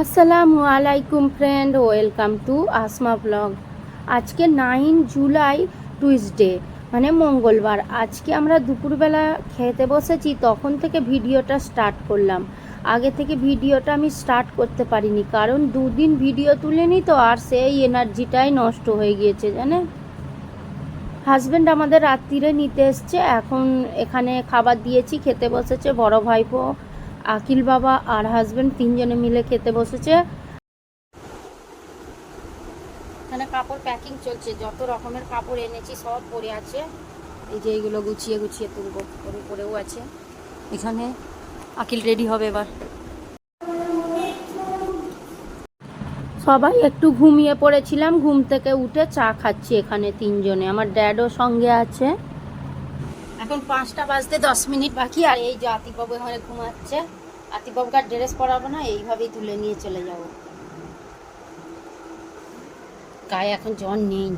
আসসালামু আলাইকুম friend welcome to Asma blog আজকে নাইন জুলাই টুইসডে মানে মঙ্গলবার। আজকে আমরা দুপুরবেলা খেতে বসেছি, তখন থেকে ভিডিওটা স্টার্ট করলাম। আগে থেকে ভিডিওটা আমি স্টার্ট করতে পারিনি, কারণ দুদিন ভিডিও তুলিনি তো, আর সেই এনার্জিটাই নষ্ট হয়ে গিয়েছে জানে হাজব্যান্ড আমাদের রাত্রিরে নিতে এসছে, এখন এখানে খাবার দিয়েছি, খেতে বসেছে বড় ভাইপো। আকিল বাবা আর হাজবেন্ড তিনজনে মিলে খেতে বসেছে। এখানে কাপড় প্যাকিং চলছে, যত রকমের কাপড় এনেছি সব পরে আছে। এই যে এইগুলো গুছিয়ে গুছিয়ে তুলবো পরে পরেও আছে। এখানে আকিল রেডি হবে এবার। সবাই একটু ঘুমিয়ে পড়েছিলাম, ঘুম থেকে উঠে চা খাচ্ছি এখানে তিনজনে। আমার ড্যাডও সঙ্গে আছে। এখন পাঁচটা বাজতে দশ মিনিট বাকি, আর এই যে আতিকবাবু এখানে ঘুমাচ্ছে। আতিকবাবুকে আর ড্রেস পরাবো না, এইভাবেই তুলে নিয়ে চলে যাব। গায়ে এখন জ্বর নেই।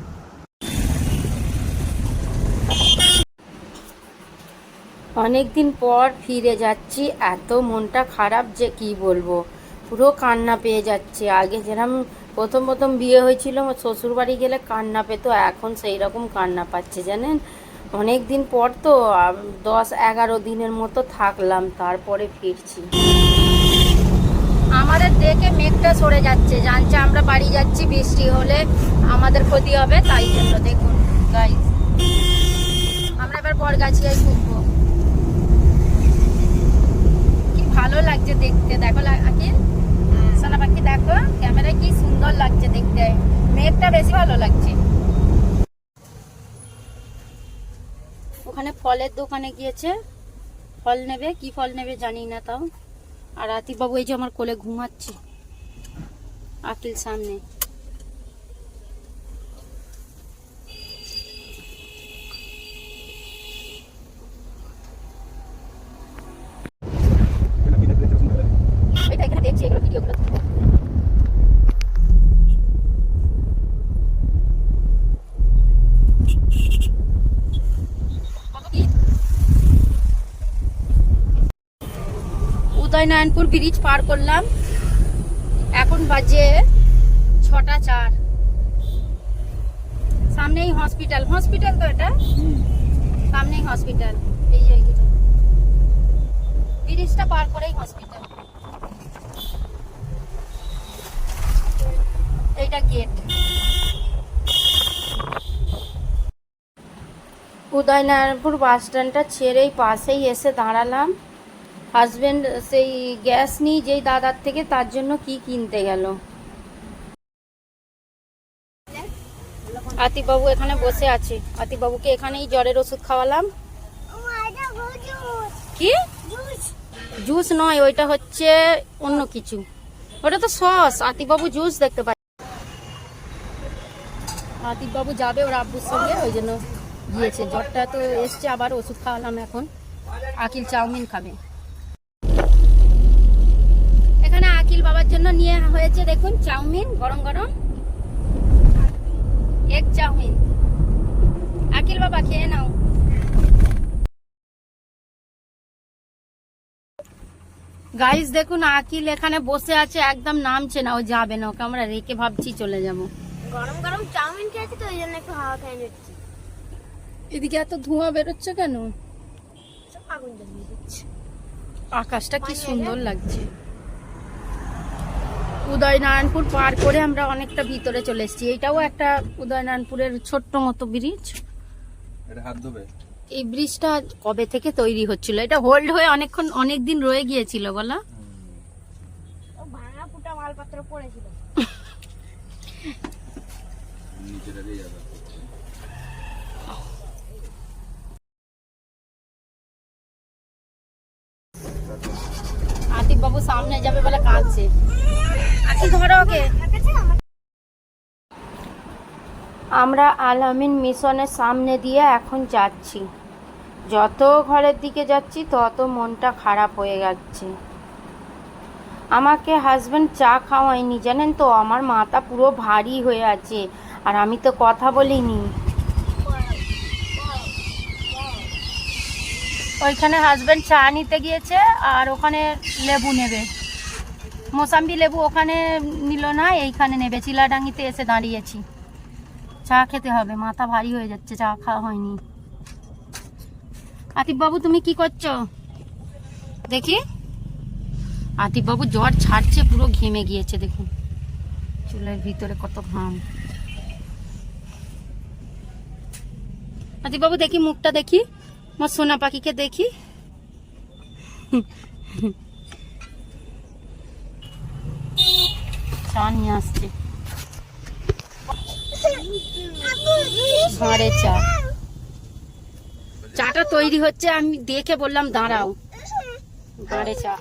অনেকদিন পর ফিরে যাচ্ছি, এত মনটা খারাপ যে কি বলব। পুরো কান্না পেয়ে যাচ্ছে। আগে যেরকম প্রথম প্রথম বিয়ে হয়েছিল শ্বশুর বাড়ি গেলে কান্না পেতো, এখন সেই রকম কান্না পাচ্ছে, জানেন? অনেক দিন পর তো দশ এগারো দিনের মতো থাকলাম তারপরে ফিরছি। আমাদের দেখে মেঘটা সরে যাচ্ছে। জানছে আমরা বাড়ি যাচ্ছি বৃষ্টি হলে আমাদের ক্ষতি হবে তাই জন্য দেখুন গাইস আমরা এবার বরগাছিয়ায় ঘুরবো। কি ভালো লাগছে দেখতে। দেখো আকিল সোনা পাখি দেখো। ক্যামেরায় কি সুন্দর লাগছে দেখতে। মেঘটা বেশি ভালো লাগছে ওখানে ফলের দোকানে গিয়েছে। ফল নেবে, কি ফল নেবে জানি না তাও। আর আতিকবাবু এই যে আমার কোলে ঘুমাচ্ছে। আকিল সামনে এটা এখানে দেখছি এগুলো ভিডিওগুলো উদয়নারায়ণপুর ব্রিজ পার করলাম। এখন বাজে ছটা চার। সামনেই হসপিটাল হসপিটাল তো এটা? সামনেই হসপিটাল এই যে ব্রিজটা পার করেই হসপিটাল এইটা গেট উদয়নারায়ণপুর বাস স্ট্যান্ডটা ছেড়েই পাশেই এসে দাঁড়ালাম। হাজবেন্ড সেই গ্যাস নিয়ে যেই দাদার থেকে তার জন্য কি কিনতে গেল? আতিবাবু এখানে বসে আছে। আতিবাবুকে এখানেই জ্বরের ওষুধ খাওয়ালাম। কি? জুস নয়, ওইটা হচ্ছে অন্য কিছু। ওটা তো সস। আতিবাবু জুস দেখতে পাই আতিবাবু যাবে ওর আব্বুর সঙ্গে, ওই জন্য গিয়েছে। জ্বরটা তো এসছে, আবার ওষুধ খাওয়ালাম এখন। আকিল চাউমিন খাবে। এখানে বাবার জন্য নিয়ে হয়েছে দেখুন চাউমিন গরম গরম। এক চাউমিন। আকিল বাবা খেয়ে নাও। গাইস দেখুন আকিল এখানে বসে আছে একদম নামছে না ও যাবে না ওকে আমরা রেখে ভাবছি চলে যাব। গরম গরম চাউমিন খেয়েছি তো ওই জন্য একটু হাওয়া খেয়ে নিচ্ছি। এদিকে এত ধোঁয়া বেরোচ্ছে কেন? আগুন জ্বালিয়ে দিচ্ছে। আকাশটা কি সুন্দর লাগছে। উদয়নারায়ণপুর পার করে আমরা অনেকটা ভিতরে চলে এসেছি। এটাও একটা উদয়নারায়ণপুরের ছোট্ট মতো ব্রিজ এটা হাত ধোবে? এই ব্রিজটা কবে থেকে তৈরি হচ্ছিল? এটা হোল্ড হয়ে অনেকক্ষণ অনেক দিন রয়ে গিয়েছিল বলা। আতিক বাবু সামনে যাবে বলে কাঁদছে। ওকে আমরা আল আমিন মিশনের সামনে দিয়ে এখন যাচ্ছি। যত ঘরের দিকে যাচ্ছি, তত মনটা খারাপ হয়ে যাচ্ছে। আমাকে হাজবেন্ড চা খাওয়ায়নি, জানেন তো? আমার মাথা পুরো ভারী হয়ে আছে। আর আমি তো কথা বলিনি। ওইখানে হাজবেন্ড চা নিতে গিয়েছে, আর ওখানে লেবু নেবে। মোসাম্বি লেবু ওখানে নিল না, এইখানে নেবে। চিলাডাঙ্গিতে এসে দাঁড়িয়েছি। চা খেতে হবে, মাথা ভারী হয়ে যাচ্ছে, চা খাওয়া হয়নি। আতিফ বাবু তুমি কি করছ? দেখি। আতিফ বাবু জ্বর ছাড়ছে, পুরো ঘেমে গিয়েছে, দেখুন। চুলের ভিতরে কত ঘাম। আতিফ বাবু দেখি মুখটা দেখি। আমার সোনা পাখিকে দেখি। চা নিয়ে আসছে। ঘরে চা। চাটা তৈরি হচ্ছে, আমি দেখে বললাম, দাঁড়াও। ঘরে চা।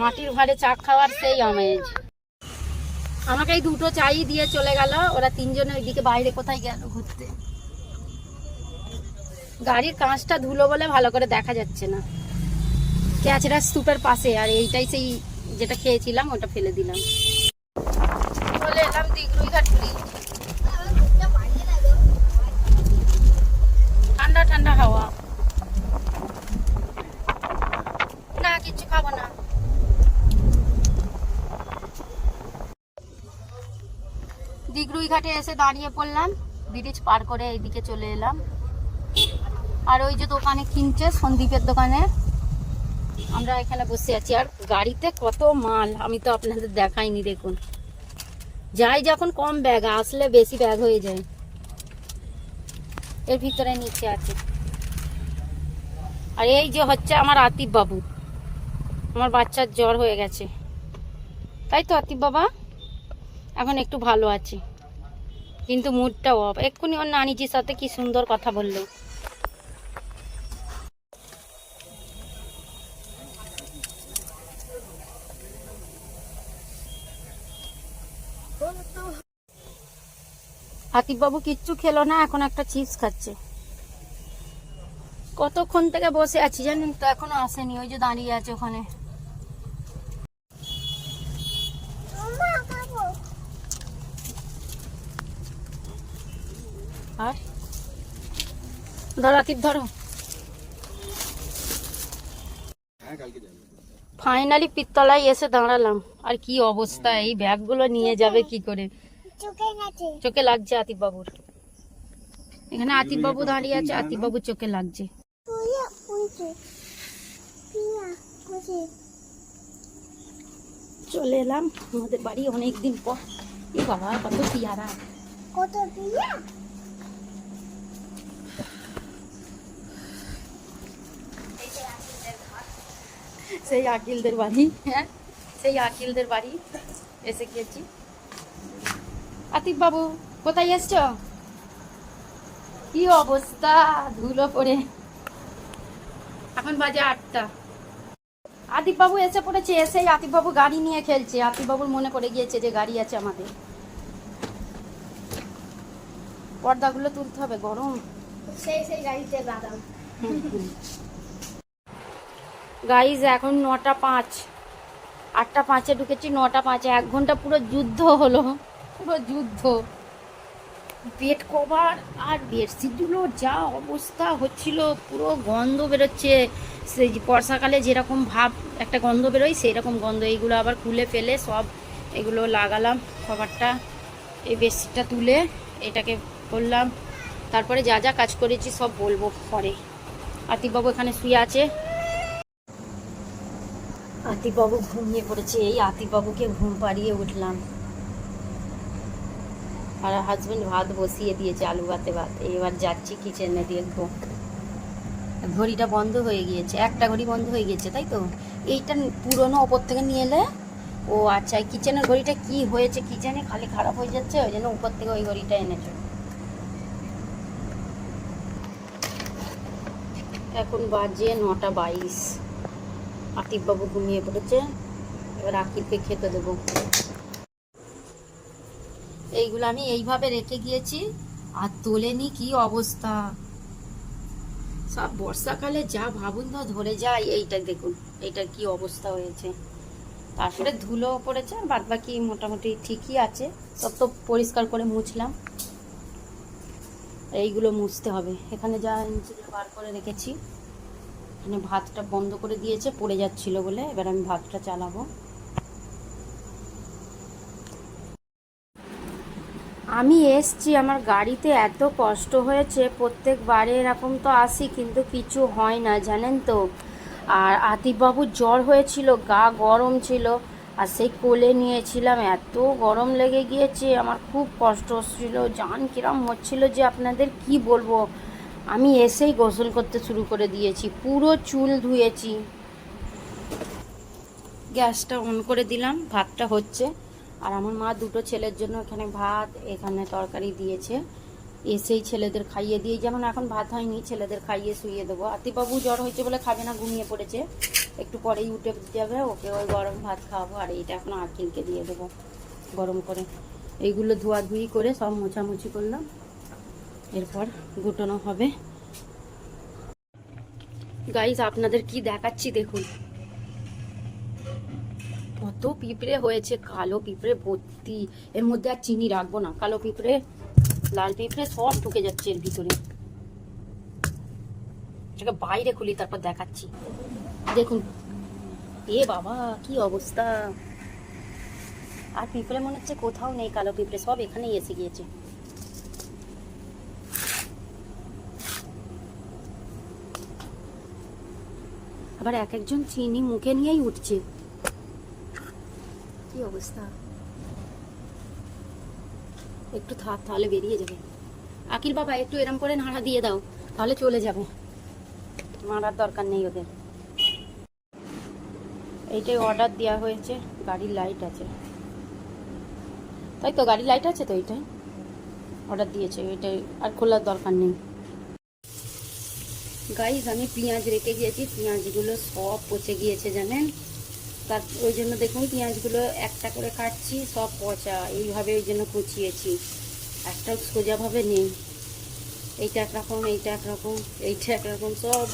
মাটির ঘরে চা খাওয়ার সেই আমেজ। আমাকে এই দুটো চাই দিয়ে চলে গেল, ওরা তিনজনে ওইদিকে বাইরে কোথায় গেল ঘুরতে। গাড়ির কাঁচটা ধুলো বলে ভালো করে দেখা যাচ্ছে না। ক্যাচরা স্তূপের পাশে, আর এইটাই সেই যেটা খেয়েছিলাম, ওটা ফেলে দিলাম চলে এলাম দিগরুই ঘাট ব্রিজ ঠান্ডা ঠান্ডা হাওয়া না কিছু খাব না দিগরুই ঘাটে এসে দাঁড়িয়ে পড়লাম, ব্রিজ পার করে এইদিকে চলে এলাম। আর ওই যে দোকানে কিনছে, সন্দীপের দোকানে। আমরা এখানে বসে আছি। আর গাড়িতে কত মাল, আমি তো আপনাদের দেখাইনি, দেখুন। যাই যখন কম ব্যাগ, আসলে বেশি ব্যাগ হয়ে যায়। এর ভিতরে নিচে আছে। আর এই যে হচ্ছে আমার আতিফ বাবু আমার বাচ্চার জ্বর হয়ে গেছে। তাই তো আতিফ বাবা এখন একটু ভালো আছি। কিন্তু মুডটা অফ এক্ষুনি ওর নানিজির সাথে কি সুন্দর কথা বলল। আতিফ বাবু কিচ্ছু খেলো না, এখন একটা চিপস খাচ্ছে। কতক্ষণ থেকে বসে আছি জানেন তো, এখনও আসেনি, ওই যে দাঁড়িয়ে আছে ওখানে আর ধরো ফাইনালি পিত্তলায় এসে দাঁড়ালাম। আর কি অবস্থা এই ব্যাগগুলো নিয়ে যাবে কি করে? চোখে লাগছে। আতিফ বাবুর এখানে আতিফ বাবু দাঁড়িয়ে আছে আতিফ বাবুর চোখে লাগছে। চলে এলাম আমাদের বাড়ি অনেকদিন পর। এ বাবা কত পিয়ারা। কত পিয়া সেই আকিলদের বাড়ি। হ্যাঁ সেই আকিলদের বাড়ি এসে গিয়েছি আতিফ বাবু কোথায় এসছ? কি অবস্থা? ধুলো পড়ে। এখন বাজে আটটা। আতিফ বাবু এসে পড়েছে এসেই আতিফ বাবু গাড়ি নিয়ে খেলছে। আতিফ বাবুর মনে পড়ে গিয়েছে যে গাড়ি আছে আমাদের। পর্দাগুলো তুলতে হবে গরম। সেই সেই গাড়িতে বাদাম। গাইজ এখন নটা পাঁচ। আটটা পাঁচে ঢুকেছি, নটা পাঁচে। এক ঘণ্টা পুরো যুদ্ধ হলো। পুরো যুদ্ধ। বেড কভার আর বেডশিটগুলো যা অবস্থা হচ্ছিল, পুরো গন্ধ বেরোচ্ছে। সেই বর্ষাকালে যেরকম ভাব, একটা গন্ধ বেরোয় সেই রকম গন্ধ। এইগুলো আবার খুলে ফেলে, সব এগুলো লাগালাম কভারটা, এই বেডশিটটা তুলে, এটাকে করলাম। তারপরে যা যা কাজ করেছি সব বলব পরে। আতিফবাবু এখানে শুয়ে আছে। আতিফবাবু ঘুমিয়ে পড়েছে। এই আতিফবাবুকে ঘুম পাড়িয়ে উঠলাম। আর হাজবেন্ড ভাত বসিয়ে দিয়েছে আলু ভাতে ভাত। এবার যাচ্ছি কিচেনে দেখব। ঘড়িটা বন্ধ হয়ে গিয়েছে। একটা ঘড়ি বন্ধ হয়ে গিয়েছে, তাই তো? এইটা পুরনো ওপর থেকে নিয়ে এলে? ও আচ্ছা কিচেনের ঘড়িটা কি হয়েছে কিচেনে খালি খারাপ হয়ে যাচ্ছে, ওই জন্য উপর থেকে ওই ঘড়িটা এনেছে। এখন বাজে নটা বাইশ। আতিফবাবু ঘুমিয়ে পড়েছে। এবার আকিবকে খেতে দেবো। এইগুলো আমি এইভাবে রেখে গিয়েছি, আর তোলেনি কি অবস্থা? সব বর্ষাকালে যা ভাবুন তো ধরে যায় এইটা দেখুন, এইটার কি অবস্থা হয়েছে। তারপরে ধুলো পড়েছে, আর বাদ বাকি মোটামুটি ঠিকই আছে। সব তো পরিষ্কার করে মুছলাম। এইগুলো মুছতে হবে। এখানে যা বার করে রেখেছি। মানে ভাতটা বন্ধ করে দিয়েছে, পড়ে যাচ্ছিল বলে। এবার আমি ভাতটা চালাবো। আমি এসছি, আমার গাড়িতে এত কষ্ট হয়েছে, প্রত্যেকবারে এরকম তো আসি, কিন্তু কিছু হয় না, জানেন তো। আর আতিফবাবুর জ্বর হয়েছিল, গা গরম ছিল, আর সেই কোলে নিয়েছিলাম, এত গরম লেগে গিয়েছে, আমার খুব কষ্ট হচ্ছিল, জান কিরম হচ্ছিল যে আপনাদের কি বলব? আমি এসেই গোসল করতে শুরু করে দিয়েছি, পুরো চুল ধুয়েছি। গ্যাসটা অন করে দিলাম, ভাতটা হচ্ছে। আর আমার মা দুটো ছেলের জন্য এখানে ভাত, এখানে তরকারি দিয়েছে। এসেই ছেলেদের খাইয়ে দিয়ে যেমন এখন ভাত হয়নি, ছেলেদের খাইয়ে শুইয়ে দেবো। আতিবাবু জ্বর হয়েছে বলে খাবে না, ঘুমিয়ে পড়েছে। একটু পরেই উঠে যাবে, ওকে ওই গরম ভাত খাওয়াবো, আর এইটা এখন আকিলকে দিয়ে দেবো, গরম করে। এইগুলো ধোয়াধুয়ি করে সব মোছামুছি করলাম। এরপর গুটানো হবে। গাইজ আপনাদের কি দেখাচ্ছি দেখুন। কত পিঁপড়ে হয়েছে, কালো পিঁপড়ে ভর্তি। এর মধ্যে আর চিনি রাখব না, কালো পিঁপড়ে, লাল পিঁপড়ে সব ঢুকে যাচ্ছে এর ভিতরে। বাইরে খুলি, তারপর দেখাচ্ছি। দেখুন। এ বাবা, কি অবস্থা। আর পিঁপড়ে মনে হচ্ছে কোথাও নেই, কালো পিঁপড়ে সব এখানেই এসে গিয়েছে। আবার এক একজন চিনি মুখে নিয়েই উঠছে। কি অবস্থা? একটু থাক, তাহলে বেরিয়ে যাবে। আকিল বাবা, একটু এরম করে নাড়া দিয়ে দাও, তাহলে চলে যাবে। মারার দরকার নেই ওদের। এইটাই অর্ডার দেওয়া হয়েছে, গাড়ির লাইট আছে। তাই তো, গাড়ির লাইট আছে তো এইটাই? অর্ডার দিয়েছে এটাই আর খোলার দরকার নেই। গাইজ আমি পেঁয়াজ রেখে গিয়েছি পেঁয়াজগুলো সব পচে গিয়েছে, জানেন? তার ওই জন্য দেখুন, পেঁয়াজগুলো একটা করে কাটছি, সব পচা। এইভাবে ওই জন্য কুচিয়েছি। একটা সোজাভাবে নেই। এইটা একরকম এইটা একরকম এইটা একরকম সব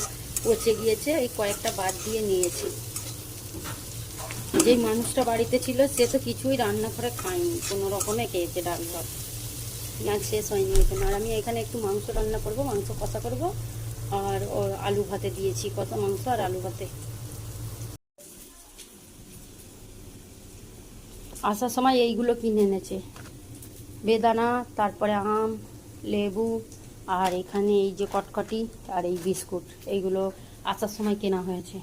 পচে গিয়েছে। এই কয়েকটা বাদ দিয়ে নিয়েছি। যেই মানুষটা বাড়িতে ছিল, সে তো কিছুই রান্না করে খায়নি। কোনো রকমে খেয়েছে ডাল ভাত। পেঁয়াজ শেষ হয়নি এখানে। আর আমি এখানে একটু মাংস রান্না করব, মাংস কষা করব। আর আলু ভাতে দিয়েছি, কত মাংস আর আলু ভাতে। আসার সময় এইগুলো কিনে এনেছে। বেদানা, তারপরে আম, লেবু, আর এখানে এই যে কটকটি আর এই বিস্কুট, এইগুলো আসার সময় কেনা হয়েছে।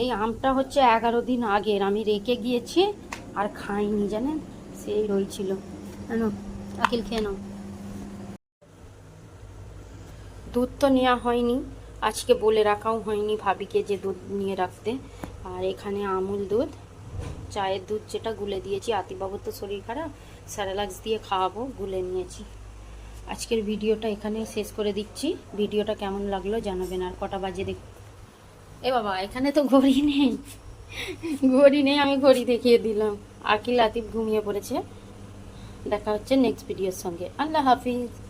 এই আমটা হচ্ছে এগারো দিন আগের, আমি রেখে গিয়েছি আর খাইনি, জানেন? সেই রয়েছিল। কেন আকিল খেয়ে নাও। দুধ তো নেওয়া হয়নি, আজকে বলে রাখাও হয়নি ভাবিকে যে দুধ নিয়ে রাখতে। আর এখানে আমুল দুধ, চায়ের দুধ যেটা গুলে দিয়েছি। আতিবাবুর তো শরীর খারাপ, স্যারালাক্স দিয়ে খাওয়াবো, গুলে নিয়েছি। আজকের ভিডিওটা এখানে শেষ করে দিচ্ছি। ভিডিওটা কেমন লাগল জানাবেন, আর কটা বাজে দেখ এ বাবা, এখানে তো ঘড়ি নেই। ঘড়ি নেই, আমি ঘড়ি দেখিয়ে দিলাম। আকিল, আতিফ ঘুমিয়ে পড়েছে। দেখা হচ্ছে নেক্সট ভিডিওর সঙ্গে। আল্লাহ হাফিজ।